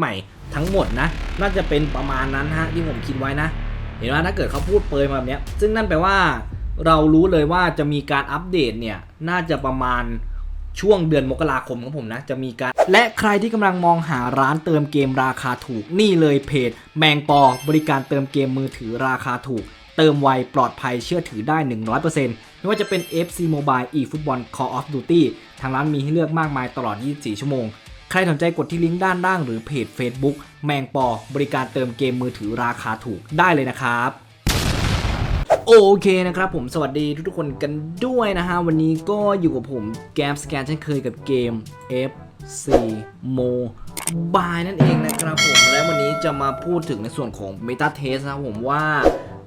ใหม่ทั้งหมดนะ น่าจะเป็นประมาณนั้นฮะที่ผมคิดไว้นะ เห็นว่าถ้าเกิดเขาพูดเปยมาแบบนี้ซึ่งนั่นแปลว่าเรารู้เลยว่าจะมีการอัปเดตเนี่ย น่าจะประมาณช่วงเดือนมกราคมของผมนะ จะมีการ และใครที่กำลังมองหาร้านเติมเกมราคาถูกนี่เลยเพจ แมงปอบริการเติมเกมมือถือราคาถูก เติมไวปลอดภัยเชื่อถือได้ 100%ไม่ว่าจะเป็น FC Mobile eFootball Call of Duty ทางร้านมีให้เลือกมากมายตลอด 24 ชั่วโมง ใครสนใจกดที่ลิงก์ด้านล่างหรือเพจ Facebook แมงปอบริการเติมเกมมือถือราคาถูกได้เลยนะครับโอเคนะครับผมสวัสดีทุกๆคนกันด้วยนะฮะ วันนี้ก็อยู่กับผมแกมสแกนเช่นเคยกับเกม FC Mobile นั่นเองนะครับผม และวันนี้จะมาพูดถึงในส่วนของ Meta Test นะครับผมว่า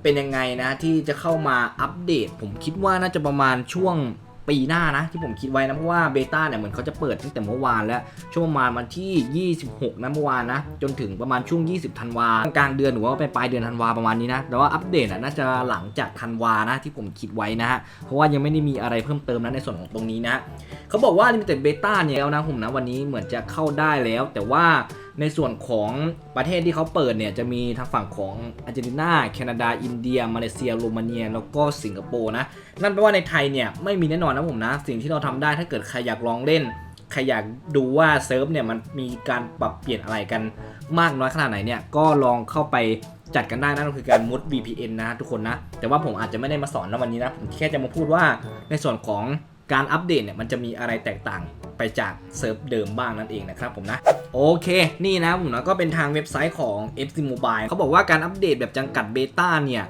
เป็นยังไงนะที่จะเข้ามาอัปเดต ผมคิดว่าน่าจะประมาณช่วง ปีหน้านะ ที่ผมคิดไว้นะ เพราะว่าเบต้าเนี่ยเหมือนเขาจะเปิดตั้งแต่เมื่อวานแล้ว ช่วงประมาณวันที่ 26นะเมื่อวานนะ จนถึงประมาณช่วง 20ธันวากลางเดือนหรือว่าเป็นปลายเดือนธันวาประมาณนี้นะ แต่ว่าอัปเดตอะน่าจะหลังจากธันวานะที่ผมคิดไว้นะฮะ เพราะว่ายังไม่ได้มีอะไรเพิ่มเติมนะในส่วนของตรงนี้นะเขาบอกว่า Limited Beta เนี่ยแล้วนะผมนะวันนี้เหมือนจะเข้าได้แล้ว แต่ว่า ในส่วนของประเทศที่เขาเปิดเนี่ยจะมีทางฝั่งของอาร์เจนตินา แคนาดา อินเดีย มาเลเซีย โรมาเนีย แล้วก็สิงคโปร์นะ นั่นแปลว่าในไทยเนี่ยไม่มีแน่นอนนะผมนะ สิ่งที่เราทำได้ถ้าเกิดใครอยากลองเล่น ใครอยากดูว่าเซิร์ฟเนี่ยมันมีการปรับเปลี่ยนอะไรกันมากน้อยขนาดไหนเนี่ย ก็ลองเข้าไปจัดกันได้นั่นก็คือการมุด VPN นะทุกคนนะ แต่ว่าผมอาจจะไม่ได้มาสอนในวันนี้นะ ผมแค่จะมาพูดว่าในส่วนของการอัปเดตเนี่ยมันจะมีอะไรแตกต่าง ไปจากเซิร์ฟเดิมบ้างนั่นเองนะครับผมนะ โอเค นี่นะผมนะก็เป็นทางเว็บไซต์ของ FC Mobile เขาบอกว่าการอัปเดตแบบจำกัดเบต้าเนี่ย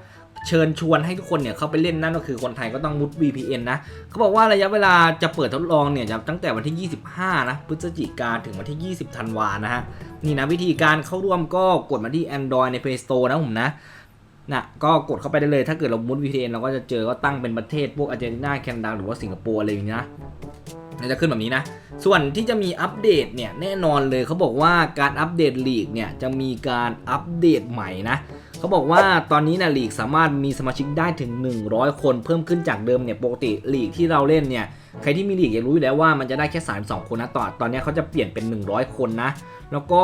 เชิญชวนให้ทุกคนเนี่ยเข้าไปเล่นนั่นก็คือคนไทยก็ต้องมุด VPN นะเขาบอกว่าระยะเวลาจะเปิดทดลองเนี่ยจะตั้งแต่วันที่ 25 นะ พฤศจิกาถึงวันที่ 20 ธันวานะฮะ นี่นะวิธีการเข้าร่วมก็กดมาที่ Android ใน Play Store นะผมนะนะก็กดเข้าไปได้เลยถ้าเกิดเรามุด VPN เราก็จะเจอก็ตั้งเป็นประเทศพวกอาร์เจนตินาแคนาดาหรือว่าสิงคโปร์อะไรอย่างนี้นะ จะขึ้นแบบนี้นะ ส่วนที่จะมีอัปเดตเนี่ยแน่นอนเลยเขาบอกว่าการอัปเดตลีกเนี่ยจะมีการอัปเดตใหม่นะเขาบอกว่าตอนนี้นะลีกสามารถมีสมาชิกได้ถึง 100 คนเพิ่มขึ้นจากเดิมเนี่ยปกติลีกที่เราเล่นเนี่ยใครที่มีลีกจะรู้อยู่แล้วว่ามันจะได้แค่ 32 คนนะต่อตอนนี้เขาจะเปลี่ยนเป็น 100 คนนะแล้วก็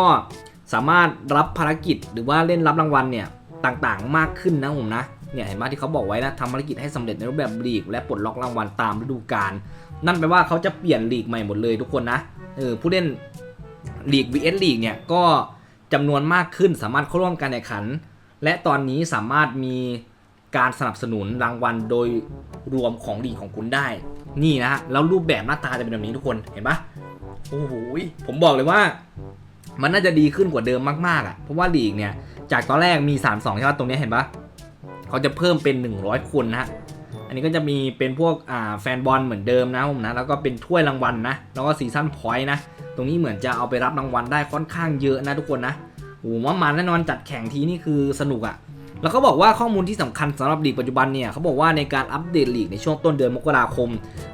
สามารถรับภารกิจหรือว่าเล่นรับรางวัลเนี่ยต่างๆ มากขึ้นนะผมนะ เนี่ยเห็นไหมที่เขาบอกไว้นะทำภารกิจให้สำเร็จในรูปแบบลีก และปลดล็อกรางวัลตามฤดูกาลนั่นแปลว่าเขาจะเปลี่ยนลีกใหม่หมดเลยทุกคนนะเออผู้เล่นลีก vs ลีกเนี่ยก็จำนวนมากขึ้นสามารถเข้าร่วมการแข่งขัน และตอนนี้สามารถมีการสนับสนุนรางวัลโดยรวมของดีกของคุณได้ นี่นะฮะแล้วรูปแบบหน้าตาจะเป็นแบบนี้ทุกคนเห็นปะโอ้โหผมบอกเลยว่ามันน่าจะดีขึ้นกว่าเดิมมากๆอะเพราะว่าลีกเนี่ยจากตอนแรกมี 32ใช่ป่ะตรงนี้เห็นปะ เขาจะเพิ่มเป็น 100 คนนะฮะอันนี้ก็จะมีเป็นพวกอ่าแฟนบอลเหมือนเดิมนะผมนะแล้วก็เป็นถ้วยรางวัลนะแล้วก็ซีซั่นพอยต์นะตรงนี้เหมือนจะเอาไปรับรางวัลได้ค่อนข้างเยอะนะทุกคนนะโอ้โหว่ามันแน่นอนจัดแข่งทีนี่คือสนุกอะ่ะแล้วเขาบอกว่าข้อมูลที่สำคัญสำหรับลีกปัจจุบันเนี่ยเขาบอกว่าในการอัปเดตลีกในช่วงต้นเดือนมกราคม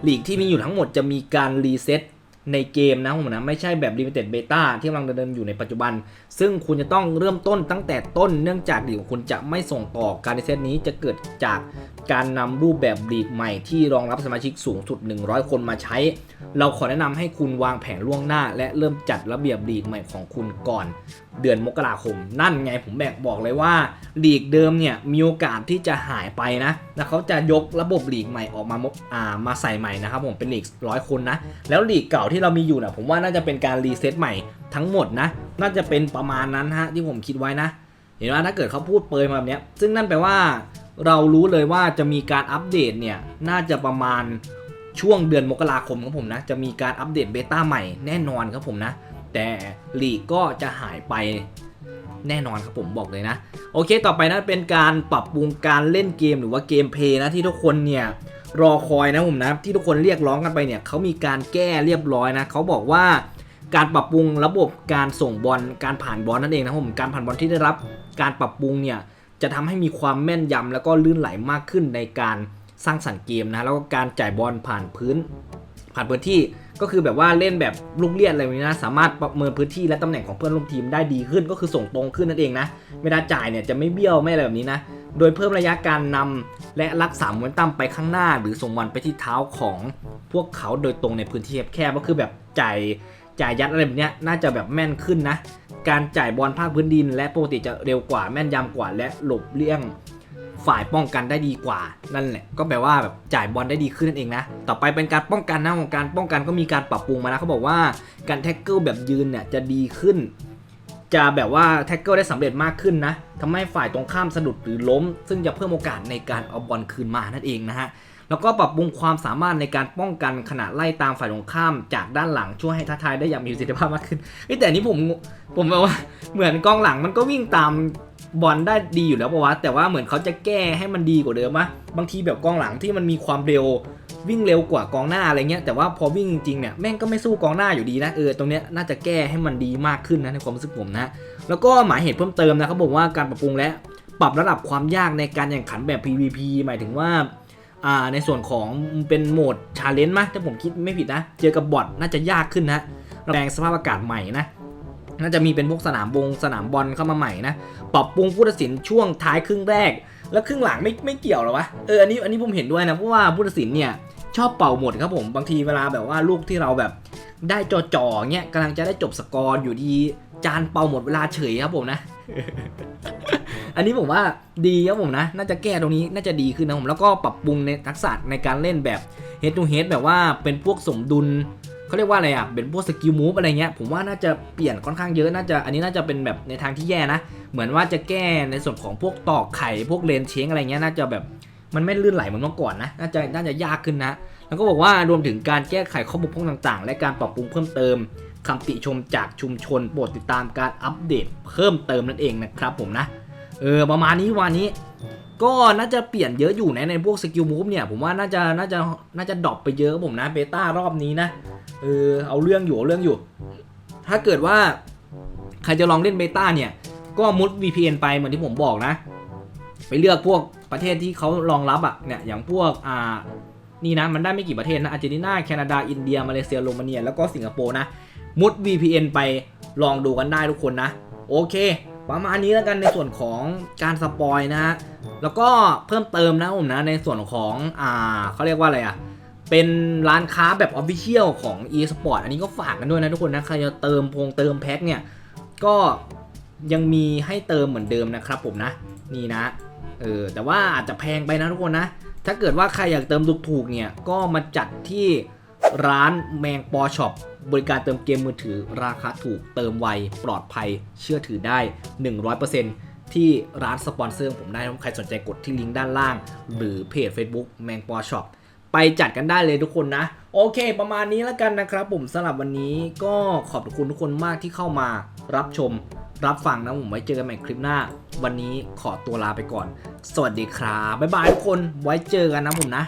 ลีกที่มีอยู่ทั้งหมดจะมีการรีเซ็ต ในเกมนะผมนะไม่ใช่แบบ Limited Beta ที่กำลังดำเนินอยู่ในปัจจุบัน ซึ่งคุณจะต้องเริ่มต้นตั้งแต่ต้นเนื่องจากเดี๋ยวคุณจะไม่ส่งต่อการในเซตนี้จะเกิดจากการนำรูปแบบลีกใหม่ที่รองรับสมาชิกสูงสุด 100 คนมาใช้ เราขอแนะนำให้คุณวางแผนล่วงหน้า และเริ่มจัดระเบียบลีกใหม่ของคุณก่อน เดือนมกราคม นั่นไงผมแบกบอกเลยว่าลีกเดิมเนี่ยมีโอกาสที่จะหายไปนะแล้วเขาจะยกระบบลีกใหม่ออกมาอ่ามาใส่ใหม่นะครับผมเป็นลีกร้อยคนนะแล้วลีกเก่าที่เรามีอยู่นะผมว่าน่าจะเป็นการรีเซ็ตใหม่ทั้งหมดนะ น่าจะเป็นประมาณนั้นฮะที่ผมคิดไว้นะ เห็นว่าถ้าเกิดเขาพูดเปยมาแบบนี้ซึ่งนั่นแปลว่า เรารู้เลยว่าจะมีการอัปเดตเนี่ยน่าจะประมาณช่วงเดือนมกราคมครับผมนะ จะมีการอัปเดตเบต้าใหม่แน่นอนครับผมนะ แต่ลีกก็จะหายไปแน่นอนครับผมบอกเลยนะ โอเคต่อไปนะเป็นการปรับปรุงการเล่นเกมหรือว่าเกมเพลย์นะที่ทุกคนเนี่ยรอคอยนะผมนะที่ทุกคนเรียกร้องกันไปเนี่ยเขามีการแก้เรียบร้อยนะเขาบอกว่า การปรับปรุงระบบการส่งบอลการผ่านบอลนั่นเองนะครับผมการผ่านบอลที่ได้รับการปรับปรุงเนี่ยจะทำให้มีความแม่นยำแล้วก็ลื่นไหลมากขึ้นในการสร้างสรรค์เกมนะแล้วก็การจ่ายบอลผ่านพื้น ผ่านพื้นที่ก็คือแบบว่าเล่นแบบลูกเลียดอะไรแบบนี้นะสามารถประเมินพื้นที่และตำแหน่งของเพื่อนร่วมทีมได้ดีขึ้นก็คือส่งตรงขึ้นนั่นเองนะเวลาจ่ายเนี่ยจะไม่เบี้ยวไม่อะไรแบบนี้นะโดยเพิ่มระยะการนำและรักษาโมเมนตัมไปข้างหน้า หรือส่งบอลไปที่เท้าของพวกเขาโดยตรงในพื้นที่แคบๆก็คือแบบจ่าย จ่ายยัดอะไรแบบเนี้ยน่าจะแบบแม่นขึ้นนะ การจ่ายบอลภาคพื้นดิน และปกติจะเร็วกว่าแม่นยำกว่า และหลบเลี่ยงฝ่ายป้องกันได้ดีกว่านั่นแหละก็แปลว่าแบบจ่ายบอลได้ดีขึ้นนั่นเองนะ ต่อไปเป็นการป้องกันนะของการป้องกันก็มีการปรับปรุงมานะเขาบอกว่าการแท็กเกิลแบบยืนเนี่ยจะดีขึ้น จะแบบว่าแท็กเกิลได้สำเร็จมากขึ้นนะทำให้ฝ่ายตรงข้ามสะดุดหรือล้ม ซึ่งจะเพิ่มโอกาสในการเอาบอลคืนมานั่นเองนะฮะแล้วก็ปรับปรุงความสามารถในการป้องกันขณะไล่ตามฝ่ายตรงข้ามจากด้านหลังช่วยให้ท้าทายได้อย่างมีประสิทธิภาพมากขึ้นแต่อันนี้ผมผมแบบว่าเหมือนกองหลังมันก็วิ่งตาม บอลได้ดีอยู่แล้วปะวะแต่ว่าเหมือนเขาจะแก้ให้มันดีกว่าเดิมมะบางทีแบบกองหลังที่มันมีความเร็ววิ่งเร็วกว่ากองหน้าอะไรเงี้ยแต่ว่าพอวิ่งจริงๆเนี่ยแม่งก็ไม่สู้กองหน้าอยู่ดีนะเออตรงเนี้ยน่าจะแก้ให้มันดีมากขึ้นนะในความรู้สึกผมนะแล้วก็หมายเหตุเพิ่มเติมนะเขาบอกว่าการปรับปรุงและปรับระดับความยากในการแข่งขันแบบ PVP หมายถึงว่าอ่าในส่วนของเป็นโหมดชาเลนจ์มั้ยถ้าผมคิดไม่ผิดนะ เจอกับบอทน่าจะยากขึ้นนะแปลงสภาพอากาศใหม่นะ น่าจะมีเป็นพวกสนามบงสนามบอลเข้ามาใหม่นะปรับปรุงผู้ตัดสินช่วงท้ายครึ่งแรก แล้วครึ่งหลังไม่ไม่เกี่ยวหรอวะเอออันนี้อันนี้ผมเห็นด้วยนะเพราะว่าผู้ตัดสินเนี่ยชอบเป่าหมดครับผมบางทีเวลาแบบว่าลูกที่เราแบบได้จ่อๆเงี้ยกำลังจะได้จบสกอร์อยู่ดีจานเป่าหมดเวลาเฉยครับผมนะ อันนี้ผมว่าดีครับผมนะ น่าจะแก้ตรงนี้น่าจะดีขึ้นนะผมแล้วก็ปรับปรุงในทักษะในการเล่นแบบ head to head แบบว่าเป็นพวกสมดุล เขาเรียกว่าอะไรอะเป็นพวกสกิลมูฟอะไรเงี้ยผมว่าน่าจะเปลี่ยนค่อนข้างเยอะน่าจะอันนี้น่าจะเป็นแบบในทางที่แย่นะ เหมือนว่าจะแก้ในส่วนของพวกตอกไข่พวกเลนเชงอะไรเงี้ยน่าจะแบบมันไม่ลื่นไหลเหมือนเมื่อก่อนนะ น่าจะน่าจะยากขึ้นนะ แล้วก็บอกว่ารวมถึงการแก้ไขข้อบกพร่องต่างๆ และการปรับปรุงเพิ่มเติมคำติชมจากชุมชนโปรดติดตามการอัปเดตเพิ่มเติมนั่นเองนะครับผมนะ เออประมาณนี้วันนี้ ก็น่าจะเปลี่ยนเยอะอยู่นะในพวกสกิลมูฟเนี่ยผมว่าน่าจะน่าจะน่าจะดรอปไปเยอะผมนะเบต้ารอบนี้นะเออเอาเรื่องอยู่เอาเรื่องอยู่ ถ้าเกิดว่าใครจะลองเล่นเบต้าเนี่ยก็มุด VPN ไปเหมือนที่ผมบอกนะ ไปเลือกพวกประเทศที่เขารองรับอะเนี่ยอย่างพวกอ่านี่นะมันได้ไม่กี่ประเทศนะอาร์เจนตินาแคนาดาอินเดียมาเลเซียโรมาเนียแล้วก็สิงคโปร์นะมุด VPN ไปลองดูกันได้ทุกคนนะ โอเค ประมาณนี้แล้วกันในส่วนของการสปอยนะฮะแล้วก็เพิ่มเติมนะผมนะในส่วนของอ่าเขาเรียกว่าอะไรอะเป็นร้านค้าแบบ Official ของ eSport อันนี้ก็ฝากกันด้วยนะทุกคนนะใครจะเติมพงเติมแพ็คเนี่ยก็ยังมีให้เติมเหมือนเดิมนะครับผมนะนี่นะเออแต่ว่าอาจจะแพงไปนะทุกคนนะ ถ้าเกิดว่าใครอยากเติมถูกๆเนี่ยก็มาจัดที่ร้านแมงปอช็อป บริการเติมเกมมือถือราคาถูกเติมไว ปลอดภัยเชื่อถือได้ 100%ที่ร้านสปอนเซอร์ผมได้ถ้าใครสนใจกดที่ลิงก์ด้านล่าง หรือเพจ Facebook แมงปอช็อปไปจัดกันได้เลยทุกคนนะ โอเค ประมาณนี้แล้วกันนะครับ ผมสำหรับวันนี้ก็ขอบคุณทุกคนมากที่เข้ามารับชม รับฟังนะผมไว้เจอกันใหม่คลิปหน้า วันนี้ขอตัวลาไปก่อน สวัสดีครับบ๊ายบายทุกคนไว้เจอกันนะผมนะ